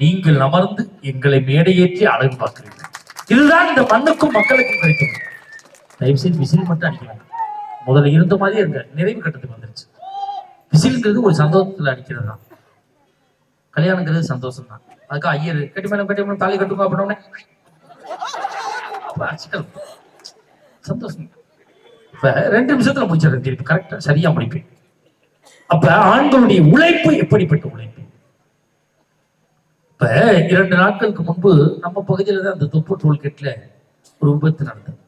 நீங்கள் அமர்ந்து எங்களை மேடையேற்றி அழகு பார்க்கிறீர்கள். இதுதான் இந்த மண்ணுக்கும் மக்களுக்கும் கிடைக்கும். தயவு செய்து விசில் மட்டும் அடிக்கிறாங்க முதல்ல இருந்த மாதிரியே இருங்க. நிறைவு கட்டத்துக்கு வந்துருச்சு. விசில்ங்கிறது ஒரு சந்தோஷத்துல அடிக்கிறது தான் கல்யாணங்கிறது சந்தோஷம் தான் அதுக்கு ஐயர் கட்டி மேடம் கட்டி மேடம் தாலி கட்டுங்க அப்படின்னே சந்தோஷம். இப்ப ரெண்டு நிமிஷத்துல முடிச்சிடுறேன் திருப்பி. கரெக்டா சரியா முடிப்பேன். அப்ப ஆண்களுடைய உழைப்பு எப்படிப்பட்ட உழைப்பு? இப்ப இரண்டு நாட்களுக்கு முன்பு நம்ம பகுதியில தான் அந்த தொப்பு டோல்கேட்ல ஒரு விபத்து நடந்தது.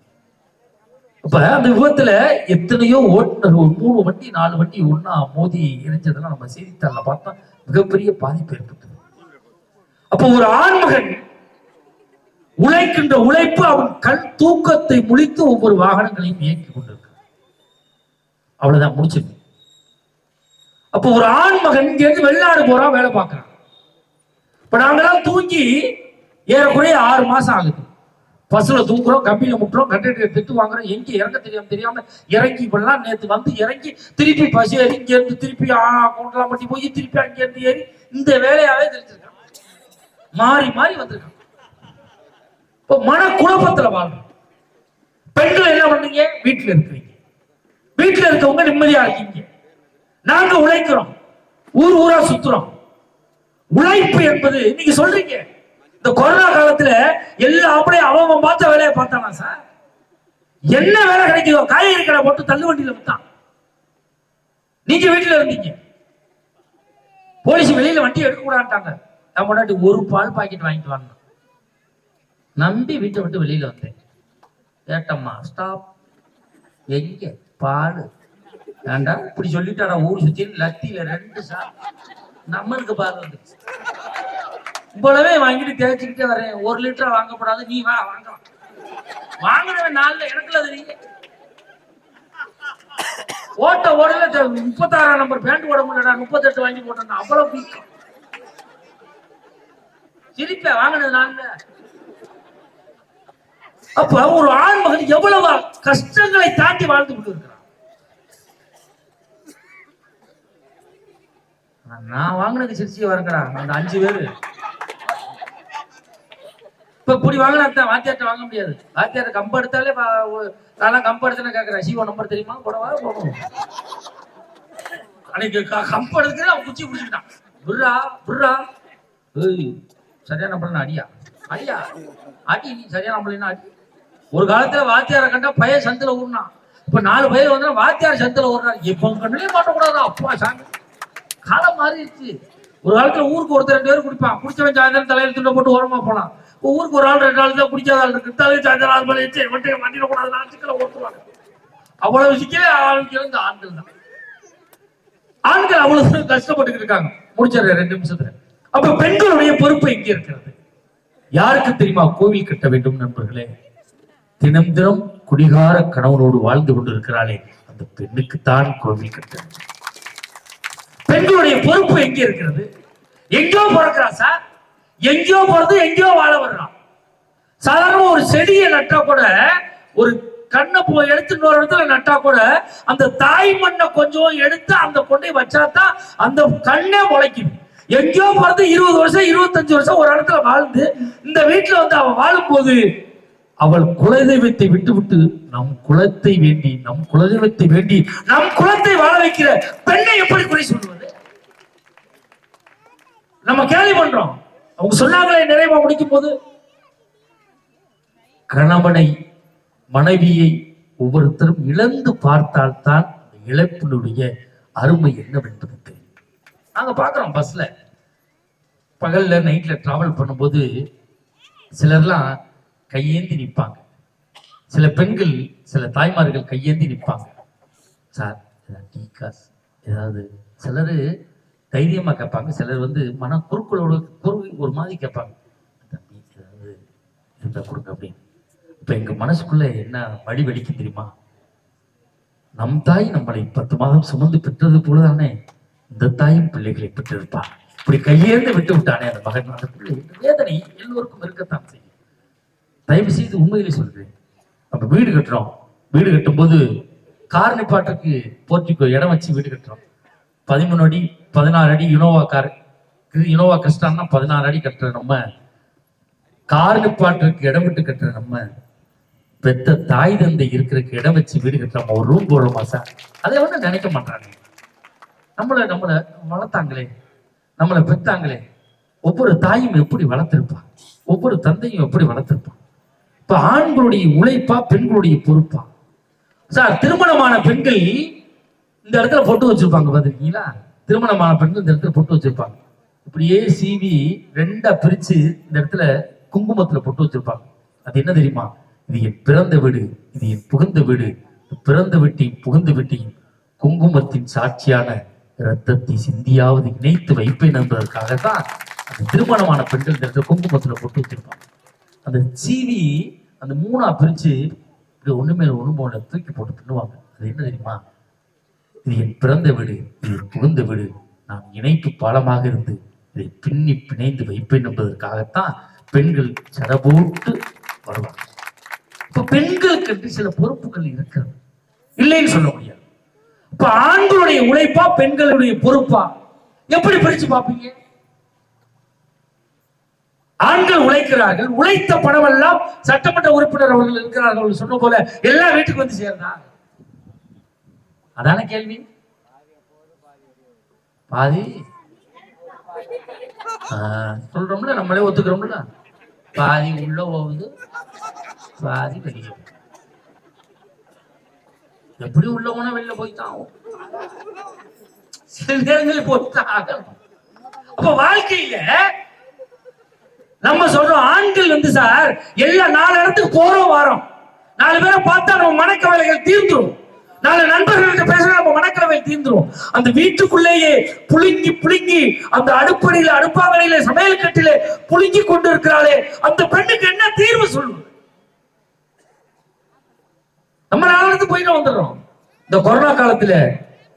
அப்ப அந்த விபத்துல எத்தனையோ ஓட்டுநர் ஒரு மூணு வண்டி நாலு வண்டி ஒன்னா மோதி எரிஞ்சதெல்லாம் நம்ம செய்தித்தாள்ல பார்த்தா மிகப்பெரிய பாதிப்பு ஏற்பட்டது. அப்போ ஒரு ஆண்மகன் உழைக்கின்ற உழைப்பு அவன் கண் தூக்கத்தை முழித்து ஒவ்வொரு வாகனங்களையும் இயக்கி கொண்டிருக்கிறான். அவ்வளவுதான் முடிச்சிருக்கு அப்போ ஒரு ஆண்மகன் இங்கே வெளிநாடு போறான் வேலை பார்க்கறான். இப்போ நாங்கெல்லாம் தூங்கி ஏறக்குறைய ஆறு மாசம் ஆகுது. பஸ்ல தூக்குறோம் கம்பியில முட்டுறோம் கண்டக்டர் திட்டு வாங்குறோம் எங்க இறங்க தெரியாம தெரியாம இறங்கி இப்படிலாம் நேத்து வந்து இறங்கி திருப்பி பஸ் ஏறி இங்க இருந்து திருப்பி கொண்டலாம் பண்ணி போய் திருப்பி அங்க இருந்து ஏறி இந்த வேலையாவே தெரிஞ்சிருக்காங்க. மாறி மாறி வந்திருக்காங்க. இப்போ மன குழப்பத்துல வாழ்றோம். பெண்கள் என்ன பண்ணீங்க? வீட்டுல இருக்கிறீங்க. வீட்டுல இருக்கவங்க நிம்மதியா இருக்கீங்க. நாங்க உழைக்கிறோம். ஊர் ஊரா சுத்துறோம். உழைப்பு என்பது நீங்க சொல்றீங்க. இந்த கொரோனா காலத்துல எல்லா அப்படியே அவன் பார்த்த வேலையை பார்த்தானா சார்? என்ன வேலை கிடைக்குதோ காய்கறி கடை போட்டு தள்ளு வண்டியில வித்தான் நீங்க வீட்டுல இருந்தீங்க. போலீஸ் வெளியில வண்டி எடுக்க கூடாட்டாங்க நான் முன்னாடி ஒரு பால் பாக்கெட் வாங்கிட்டு வாங்க நம்பி வீட்டை விட்டு வெளியில வந்தேன். கேட்டம்மா ஸ்டாப். எங்க? பால். ஏண்டா இப்படி சொல்லிட்டாடா ஊர் சுத்தி லத்தியில ரெண்டு சா நம்மளுக்கு பால் வந்துச்சு இவ்வளவே வாங்கிட்டு தேய்ச்சிக்கிட்டே வரேன். ஒரு லிட்டரா வாங்கப்படாது. நீ வா வாங்கலாம் வாங்கினவன் நாள்ல எனக்குல தெரியுங்க ஓட்ட ஓடல முப்பத்தாறாம் நம்பர் பேண்ட் ஓட முடியலடா. முப்பத்தெட்டு வாங்கி போட்டேன் அவ்வளவு பிடிக்கும் சிரிப்ப வாங்கினது நாள்ல அப்ப ஒரு ஆண்மகன் எவ்வளவு கஷ்டங்களை தாண்டி வாழ்ந்து கொண்டிருக்கிறான்? நான் வாங்கினது சிரிச்சிய வரங்கடா அந்த அஞ்சு பேரு. இப்ப இப்படி வாங்கினா தான் வாத்தியார்ட்ட வாங்க முடியாது. வாத்தியார் கம்பு எடுத்தாலே பா- நான்லாம் கம்ப எடுத்தேன்னு கேட்கறேன் சிவோ நம்பர் தெரியுமா? போடவா போடும் அன்னைக்கு க- கம்ப எடுக்கிறேன் அவன் குச்சி பிடிச்சிக்கிட்டான். புர்ரா புர்ரா ஏய் சரியான நம்பர் அடியா? அடியா? அடி நீ சரியான நம்பர் அடி. ஒரு காலத்துல வாத்தியாரை கண்டா பையன் சந்தில ஊர்னான் இப்ப நாலு பையன் வந்தா வாத்தியார் சந்தில ஊர்றான் இப்ப கண்ணுலயே மாட்டக்கூடாதா? அப்பா சாமி. காலம் மாறிடுச்சு. ஒரு காலத்துல ஊருக்கு ஒருத்தர் ரெண்டு பேரும் குடிப்பான். குடிச்சவன் சாயந்தரம் தலையில துண்டை போட்டு ஓரமா போனான் ஊருக்கு ஒரு ஆள் ரெண்டு ஆள் தான் குடிக்காத ஆள் இருக்கு. சாயந்தரம் ஆறு மணி ஆச்சு. வண்டியை வண்டியில கூடாது நான் சிக்கல ஓட்டுவாங்க. அவ்வளவு சிக்கலே ஆளுக்கு இந்த ஆண்கள் தான். ஆண்கள் அவ்வளவு கஷ்டப்பட்டுக்கிட்டு இருக்காங்க. முடிச்சிடுற ரெண்டு நிமிஷத்துல. அப்ப பெண்களுடைய பொறுப்பு எங்க இருக்கிறது? யாருக்கு தெரியுமா கோவில் கட்ட வேண்டும் நண்பர்களே? தினம் தினம் குடிகார கணவனோடு வாழ்ந்து கொண்டிருக்கிறாளே. அந்த பெண்ணுக்குத்தான் கோவில் கட்ட பெண்களுடைய பொறுப்பு எங்க இருக்கிறது? எங்கோ பிறக்கிறா சார்? எங்கேயோ போறது எங்கேயோ வாழ வர்றான். சாதாரண ஒரு செடியை நட்டா கூட ஒரு கண்ணை போ எடுத்து இன்னொரு இடத்துல நட்டா கூட அந்த தாய் மண்ணை கொஞ்சம் எடுத்து அந்த கொண்டை வச்சாதான் அந்த கண்ணே முளைக்குது. எங்கேயோ பிறந்து இருபது வருஷம் இருபத்தஞ்சு வருஷம் ஒரு இடத்துல வாழ்ந்து இந்த வீட்டுல வந்து அவ வாழும்போது அவள் குலதெய்வத்தை விட்டு விட்டு நம் குலத்தை வேண்டி நம் குலதெய்வத்தை வேண்டி நம் குலத்தை வாழ வைக்கிற பெண்ணை எப்படி குறை சொல்வது நம்ம கேள்வி பண்றோம். அவங்க சொன்னாங்களே நிறைவா முடிக்கும் போது. கணவனை மனைவியை ஒவ்வொருத்தரும் இழந்து பார்த்தால்தான் அந்த இழப்பினுடைய அருமை என்னவென்பது தெரியும். நாங்க பாக்குறோம் பஸ்ல பகல்ல நைட்ல டிராவல் பண்ணும்போது சிலர்லாம் கையேந்தி நிற்பாங்க. சில பெண்கள் சில தாய்மார்கள் கையேந்தி நிற்பாங்க. சார் டீ காசு ஏதாவது? சிலர் தைரியமாக கேட்பாங்க. சிலர் வந்து மன குறுக்களோட குறு ஒரு மாதிரி கேட்பாங்க. தம்பி ஏதாவது இருந்தால் கொடுங்க அப்படின்னு. இப்போ எங்கள் மனசுக்குள்ளே என்ன வழி வெடிக்கும் தெரியுமா? நம் தாய் நம்மளை பத்து மாதம் சுமந்து பெற்றது போல தானே இந்த தாயும் பிள்ளைகளை பெற்றிருப்பா. இப்படி கையேந்து விட்டு விட்டானே அந்த மகன். அந்த பிள்ளை வேதனை எல்லோருக்கும் இருக்கத்தான் செய்யும். தயவு செய்து உண்மையிலே சொல்றேன். நம்ம வீடு கட்டுறோம். வீடு கட்டும்போது கார் நிப்பாட்டுக்கு போர்ட்டிக்கோ இடம் வச்சு வீடு கட்டுறோம். பதிமூணு அடி பதினாறு அடி இனோவா கார் இனோவா கிறிஸ்டான்னா பதினாறு அடி கட்டுற நம்ம. கார் நிப்பாட்டுறதுக்கு இடம் விட்டு கட்டுற நம்ம. பெத்த தாய் தந்தை இருக்கிறதுக்கு இடம் வச்சு வீடு கட்டுற நம்ம ஒரு ரூம் போடுறோமா சார்? அதை வந்து நினைக்க மாட்டாங்க. நம்மளை நம்மளை வளர்த்தாங்களே நம்மளை பெத்தாங்களே ஒவ்வொரு தாயும் எப்படி வளர்த்திருப்பா? ஒவ்வொரு தந்தையும் எப்படி வளர்த்திருப்பான் இப்ப ஆண்களுடைய உழைப்பா பெண்களுடைய பொறுப்பா? சார் திருமணமான பெண்கள் இந்த இடத்துல பொட்டு வச்சிருப்பாங்க பாத்திருக்கீங்களா? திருமணமான பெண்கள் இந்த இடத்துல பொட்டு வச்சிருப்பாங்க. இப்படியே சீவி ரெண்டா பிரிச்சு இந்த இடத்துல குங்குமத்துல பொட்டு வச்சிருப்பாங்க. அது என்ன தெரியுமா? இது என் பிறந்த வீடு இது என் புகுந்த வீடு பிறந்த வீட்டையும் புகுந்த வீட்டையும் குங்குமத்தின் சாட்சியான ரத்தத்தை சிந்தியாவது இணைத்து வைப்பேன் என்பதற்காகத்தான் அந்த திருமணமான பெண்கள் இந்த இடத்துல குங்குமத்துல பொட்டு வச்சிருப்பாங்க. அந்த சீவி அந்த மூணா பிரிச்சு இப்படி ஒண்ணு மேல ஒண்ணு போல தூக்கி போட்டு பின்னுவாங்க அது என்ன தெரியுமா? நீ என் பிறந்த வீடு இது என் புகுந்த வீடு. நான் இணைப்பு பாலமாக இருந்து இதை பின்னி பிணைந்து வைப்பேன் என்பதற்காகத்தான் பெண்கள் சடபோட்டு வருவாங்க இப்ப பெண்களுக்கு என்று சில பொறுப்புகள் இருக்கிறது. இல்லைன்னு சொல்ல முடியாது. இப்ப ஆண்களுடைய உழைப்பா பெண்களுடைய பொறுப்பா? எப்படி பிரிச்சு பார்ப்பீங்க? ஆண்கள் உழைக்கிறார்கள் உழைத்த பணம் எல்லாம் சட்டமன்ற உறுப்பினர் அவர்கள் இருக்கிறார்கள் சொன்ன போல எல்லா வீட்டுக்கு வந்து சேர்ந்தாங்க அதான கேள்வி? பாதி? சொல்றோம்ல நம்மளே ஒத்துக்கிறோம்ல. பாதி உள்ள போகுது பாதி வெளியே எப்படி உள்ள போனா வெளில போய்தான் ஆகும். சில நேரங்களில் போய்தான் ஆகணும். அப்ப வாழ்க்கையில நம்ம சொல்றோம் ஆண்கள் வந்து சார் எல்லா நாலு இடத்துக்கு போறோம் வரோம். நாலு பேரை பார்த்தா நம்ம மனக்கவலைகள் தீர்ந்துடும் நாலு நண்பர்கள்ட்ட பேசுற நம்ம மனக்கலவை தீர்ந்துரும். அந்த வீட்டுக்குள்ளேயே புழுங்கி புழுங்கி அந்த அடுப்படியில அடுப்பாங்கரையில சமையல் கட்டில புழுங்கி கொண்டு இருக்கிறாளே அந்த பெண்ணுக்கு என்ன தீர்வு சொல்லும் நம்ம நாலு போயிட்டு வந்துடுறோம். இந்த கொரோனா காலத்துல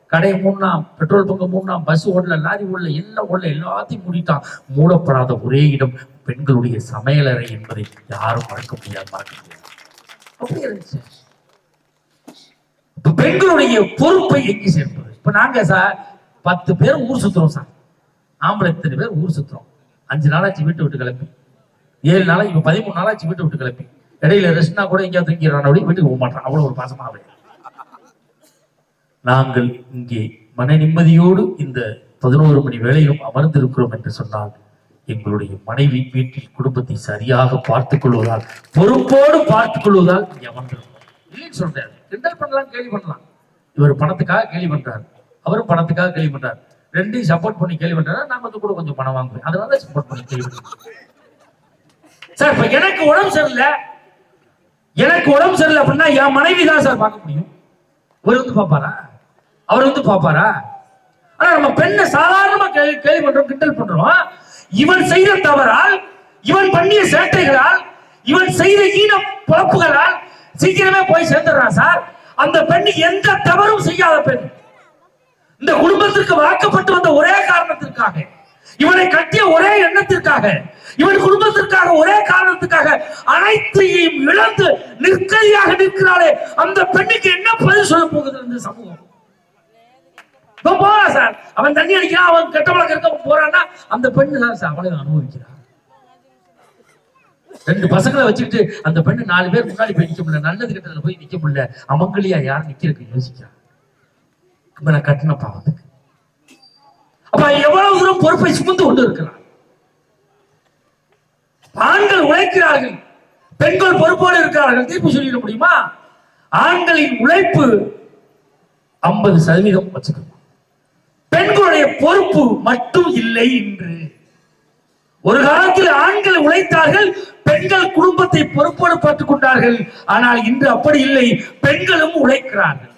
கடை மூணாம் பெட்ரோல் பங்கு மூணாம் பஸ் ஓடல லாரி ஓடல எல்லாம் ஓடல எல்லாத்தையும் மூடிட்டான். மூடப்படாத ஒரே இடம் பெண்களுடைய சமையலறை என்பதை யாரும் மறக்க முடியாது மறக்க முடியாது. அப்படி இருந்துச்சு. பெண்களுடைய பொறுப்பை எங்கே சேர்ப்பது? இப்ப நாங்க சார் பத்து பேர் ஊர் சுத்துறோம் சார். ஆம்பளை இத்தனை பேர் ஊர் சுத்துறோம்? அஞ்சு நாளாச்சு வீட்டை விட்டு கிளப்பி. ஏழு நாளா இப்ப பதிமூணு நாளாச்சு வீட்டு விட்டு கிளப்பி. இடையில ரெஸ்ட்னா கூட எங்கேயாவது தூங்கிடுறான் அப்படி வீட்டுக்கு போக மாட்டான். அவ்வளவு ஒரு பாசமா அவன் நாங்கள் இங்கே மன நிம்மதியோடு இந்த பதினோரு மணி வேளையிலும் அமர்ந்திருக்கிறோம் என்று சொன்னால் எங்களுடைய மனைவி வீட்டில் குடும்பத்தை சரியாக பார்த்துக் கொள்வதால் பொறுப்போடு பார்த்துக் கொள்வதால் இங்கே அமர்ந்திருக்கிறோம். இல்லைன்னு சொல்றாரு கிண்டல் பண்ணலாம் கேள்வி பண்ணலாம். இவர் பணத்துக்காக கேள்வி பண்றாரு. அவரும் பணத்துக்காக கேள்வி பண்றாரு. ரெண்டையும் சப்போர்ட் பண்ணி கேள்வி பண்றாரு. நான் வந்து கூட கொஞ்சம் பணம் வாங்குவேன் அதனால சப்போர்ட் பண்ணி கேள்வி பண்றேன் சார் இப்ப எனக்கு உடம்பு சரியில்லை. எனக்கு உடம்பு சரியில்லை அப்படின்னா என் மனைவி தான் சார் பார்க்க முடியும். இவர் வந்து பாப்பாரா அவர் வந்து பாப்பாரா ஆனா நம்ம பெண்ணை சாதாரணமா கேள்வி கேள்வி பண்றோம் கிண்டல் பண்றோம். இவன் செய்த தவறால் இவன் பண்ணிய சேட்டைகளால் இவன் செய்த ஈன பிறப்புகளால் சீக்கிரமே போய் சேர்ந்துடுறான் சார். அந்த பெண் எந்த தவறும் செய்யாத பெண். இந்த குடும்பத்திற்கு வாக்கப்பட்டு வந்த ஒரே காரணத்திற்காக இவனை கட்டிய ஒரே எண்ணத்திற்காக இவன் குடும்பத்திற்காக ஒரே காரணத்துக்காக அனைத்தையும் இழந்து நிற்கதியாக நிற்கிறாளே. அந்த பெண்ணுக்கு என்ன பதில் சொல்ல போகுது இந்த சமூகம்? இப்ப போறான் சார். அவன் தண்ணி அடிக்கிறான் அவன் கெட்ட பழக்கம் இருக்க போறான்னா அந்த பெண்ணு தான் சார் அவளை அனுபவிக்கிறான். ரெண்டு பசங்களை வச்சுக்கிட்டு அந்த பெண்ணு நாலு பேர் முன்னாடி போய் நிக்க முடியல. நல்லது கிட்டத்துல போய் நிக்க முடியல. அமங்கலியா யாரும் நிக்கிறதுக்கு யோசிக்கிறான் நான் கட்டின பாவத்துக்கு அப்ப எவ்வளவு தூரம் பொறுப்பை சுமந்து கொண்டு இருக்கிறான் ஆண்கள் உழைக்கிறார்கள். பெண்கள் பொறுப்போடு இருக்கிறார்கள். தீர்ப்பு சொல்லிட முடியுமா? ஆண்களின் உழைப்பு ஐம்பது சதவீதம் வச்சுக்கணும். பெண்களுடைய பொறுப்பு மட்டும் இல்லை என்று ஒரு காலத்தில் ஆண்கள் உழைத்தார்கள் பெண்கள் குடும்பத்தை பொறுப்போடு பார்த்துக் கொண்டார்கள். ஆனால் இன்று அப்படி இல்லை. பெண்களும் உழைக்கிறார்கள்.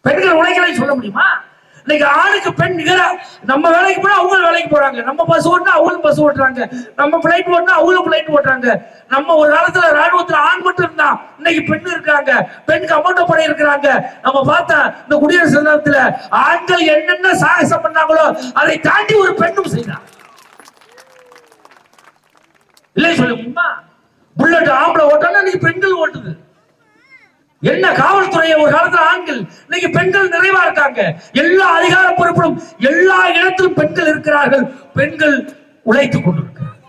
பெண்கள் உழைக்கலைன்னு சொல்ல முடியுமா? இன்னைக்கு ஆணுக்கு பெண் நிகரா நம்ம வேலைக்கு போனா அவங்க வேலைக்கு போறாங்க. நம்ம பஸ் ஓட்டினா அவங்களும் பஸ் ஓட்டுறாங்க. நம்ம பிளைட் ஓட்டினா அவங்களும் பிளைட் ஓட்டுறாங்க. நம்ம ஒரு காலத்துல ராணுவத்துல ஆண் மட்டும் இருந்தான் இன்னைக்கு பெண் இருக்காங்க. பெண் கமாண்டோ படை இருக்கிறாங்க. நம்ம பார்த்தா இந்த குடியரசு தினத்துல ஆண்கள் என்னென்ன சாகசம் பண்ணாங்களோ அதை தாண்டி ஒரு பெண்ணும் செய்தாங்க இல்லை சொல்ல. முடியுமா புல்லட் ஆம்பளை ஓட்டானா இன்னைக்கு பெண்கள் ஓட்டுது. என்ன காவல்துறையை ஒரு காலத்துல ஆண்கள் இன்னைக்கு பெண்கள் நிறைவா இருக்காங்க. எல்லா அதிகார பொறுப்பிலும் எல்லா இடத்திலும் பெண்கள் இருக்கிறார்கள். பெண்கள் உழைத்துக் கொண்டிருக்கிறார்கள்.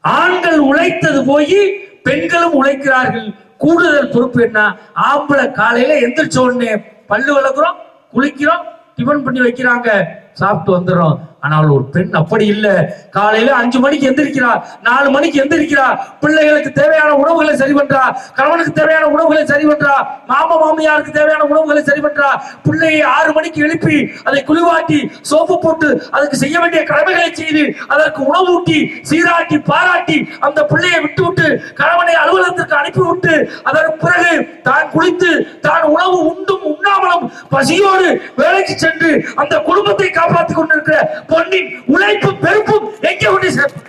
ஆண்கள் உழைத்தது போய் பெண்களும் உழைக்கிறார்கள். கூடுதல் பொறுப்பு என்ன? ஆம்பளை காலையில எந்திரிச்ச உடனே பல்லு விளக்குறோம் குளிக்கிறோம் டிஃபன் பண்ணி வைக்கிறாங்க. சாப்பிட்டு வந்துடுறோம். ஆனால் ஒரு பெண் அப்படி இல்லை. காலையில அஞ்சு மணிக்கு எந்திரிக்கிறா நாலு மணிக்கு எந்திரிக்கிறா. பிள்ளைகளுக்கு தேவையான உணவுகளை சரி பண்றா. கணவனுக்கு தேவையான உணவுகளை சரி பண்றா. மாமா மாமியாருக்கு தேவையான உணவுகளை சரி பண்றா. பிள்ளையை ஆறு மணிக்கு எழுப்பி அதை குளிவாட்டி சோப்பு போட்டு அதுக்கு செய்ய வேண்டிய கடமைகளை செய்து அதற்கு உணவூட்டி சீராட்டி பாராட்டி அந்த பிள்ளையை விட்டு விட்டு கணவனை அலுவலகத்திற்கு அனுப்பி விட்டு அதற்கு பிறகு தான் குளித்து தான் உணவு உண்டும் உண்ணாமலும் பசியோடு வேலைக்கு சென்று அந்த குடும்பத்தை காப்பாற்றி கொண்டிருக்கிற பொன்னின் உழைப்பும் பெருப்பும் எங்கே கொண்டு சேர்ப்பு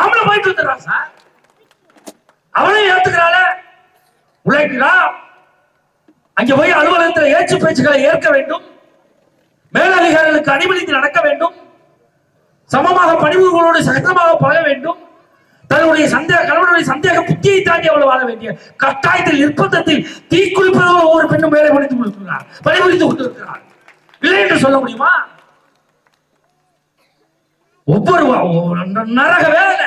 அவளை போயிட்டு வந்துடுறான் சார். அவளையும் ஏத்துக்கிறாள? உழைக்கிறா அங்க போய் அலுவலகத்தில் ஏச்சு பேச்சுக்களை ஏற்க வேண்டும். மேலதிகாரிகளுக்கு அனுமதித்து நடக்க வேண்டும். சமமாக பணிவுகளோடு சகஜமாக பழக வேண்டும். தன்னுடைய சந்தேக கணவனுடைய சந்தேக புத்தியை தாண்டி அவள் வாழ வேண்டிய கட்டாயத்தில் நிர்பந்தத்தில் தீக்குளிப்பதோ ஒவ்வொரு பெண்ணும் வேலை முடித்து கொடுக்கிறார் பணிபுரிந்து கொண்டிருக்கிறார் இல்லை என்று சொல்ல முடியுமா? ஒவ்வொரு நரக வேலை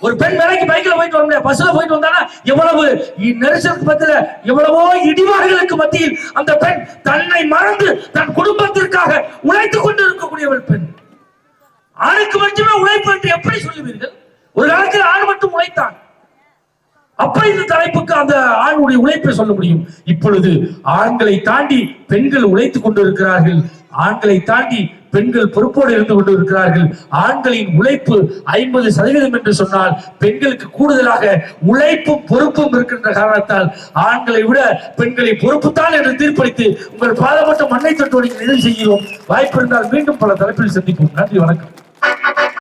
ஒரு பெண் வேலைக்கு பைக்கில் போயிட்டு வர முடியாது பஸ்ல போயிட்டு வந்தானா எவ்வளவு இ- நெரிசலுக்கு எவ்வளவோ இடிவார்களுக்கு மத்தியில் அந்த பெண் தன்னை மறந்து தன் குடும்பத்திற்காக உழைத்துக் கொண்டு இருக்கக்கூடியவள் பெண். ஆணுக்கு மட்டுமே உழைப்பு என்று எப்படி சொல்லுவீர்கள்? ஒரு காலத்தில் ஆண் மட்டும் உழைத்தான். அப்ப இந்த தலைப்புக்கு அந்த ஆணுடைய உழைப்பை சொல்ல முடியும். இப்பொழுது ஆண்களை தாண்டி பெண்கள் உழைத்துக் கொண்டிருக்கிறார்கள். ஆண்களை தாண்டி பெண்கள் பொறுப்போடு இருந்து கொண்டு இருக்கிறார்கள். ஆண்களின் உழைப்பு ஐம்பது சதவீதம் என்று சொன்னால் பெண்களுக்கு கூடுதலாக உழைப்பும் பொறுப்பும் இருக்கின்ற காரணத்தால் ஆண்களை விட பெண்களை பொறுப்புத்தான் என்று தீர்ப்பளித்து உங்கள் பாதப்பட்ட மண்ணை தொட்டு நிறைவு செய்கிறோம். வாய்ப்பு இருந்தால் மீண்டும் பல தலைப்பில் சந்திப்போம். நன்றி வணக்கம்.